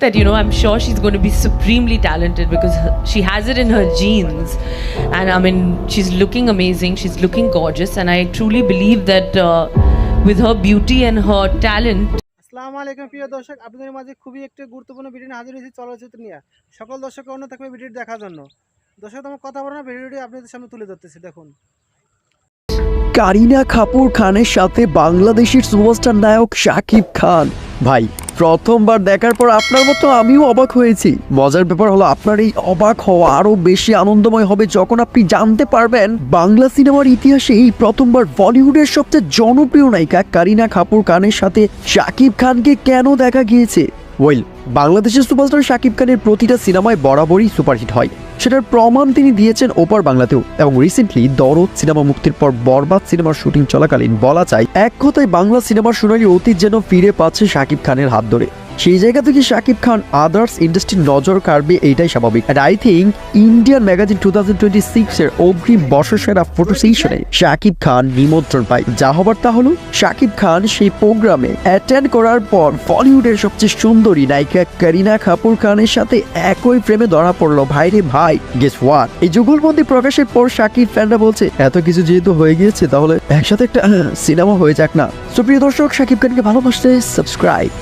that you know I'm sure she's going to be supremely talented because she has it in her genes, and I mean she's looking amazing, she's looking gorgeous, and I truly believe that uh, with her beauty and her talent, আসসালামু আলাইকুম প্রিয় দর্শক আপনাদের মাঝে খুবই একটি গুরুত্বপূর্ণ video নিয়ে হাজির হয়েছি চলচ্চিত্র নিয়ে সকল দর্শককে অন্য থাকবে ভিডিওটি দেখার জন্য দর্শক তোমার কথা বলো না ভিডিওটি আপনাদের সামনে তুলে ধরতেছি দেখুন কারিনা কাপুর খানের সাথে বাংলাদেশের সুপারস্টার নায়ক শাকিব খান ভাই, প্রথমবার দেখার পর আপনার মতো আমিও অবাক হয়েছি। মজার ব্যাপার হলো আপনার এই অবাক হওয়া আরও বেশি আনন্দময় হবে যখন আপনি জানতে পারবেন, বাংলা সিনেমার ইতিহাসে এই প্রথমবার বলিউডের সবচেয়ে জনপ্রিয় নায়িকা কারিনা কাপুর খানের সাথে শাকিব খানকে কেন দেখা গিয়েছে? ওয়েল, বাংলাদেশের সুপারস্টার শাকিব খানের প্রতিটা সিনেমায় বরাবরই সুপারহিট হয়। সেটার প্রমাণ তিনি দিয়েছেন ওপার বাংলাতেও। এবং রিসেন্টলি দরদ সিনেমা মুক্তির পর বরবাদ সিনেমার শুটিং চলাকালীন বলা যায়, এক কথায় বাংলা সিনেমার সোনালি অতীত যেন ফিরে পাচ্ছে শাকিব খানের হাত ধরে। সেই জায়গা থেকে শাকিব খান, আদার্স ইন্ডাস্ট্রির নজর কাড়বে, এইটাই স্বাভাবিক। And I think Indian magazine two thousand এর অগ্রিম বর্ষসেরা ফটো সেশনে শাকিব খান নিমন্ত্রণ পায়। যা হবার তা হলো, শাকিব খান সেই প্রোগ্রামে অ্যাটেন্ড করার পর বলিউডের সবচেয়ে সুন্দরী নায়িকা করিনা কাপুর খানের সাথে একই প্রেমে ধরা পড়ল। ভাইরে ভাই গেস ওয়াট এই যুগলবন্দি প্রকাশের পর শাকিব ফ্যানরা বলছে, এত কিছু যেহেতু হয়ে গিয়েছে, তাহলে একসাথে একটা সিনেমা হয়ে যাক না। সুপ্রিয় দর্শক, শাকিব খানকে ভালোবাসতে সাবস্ক্রাইব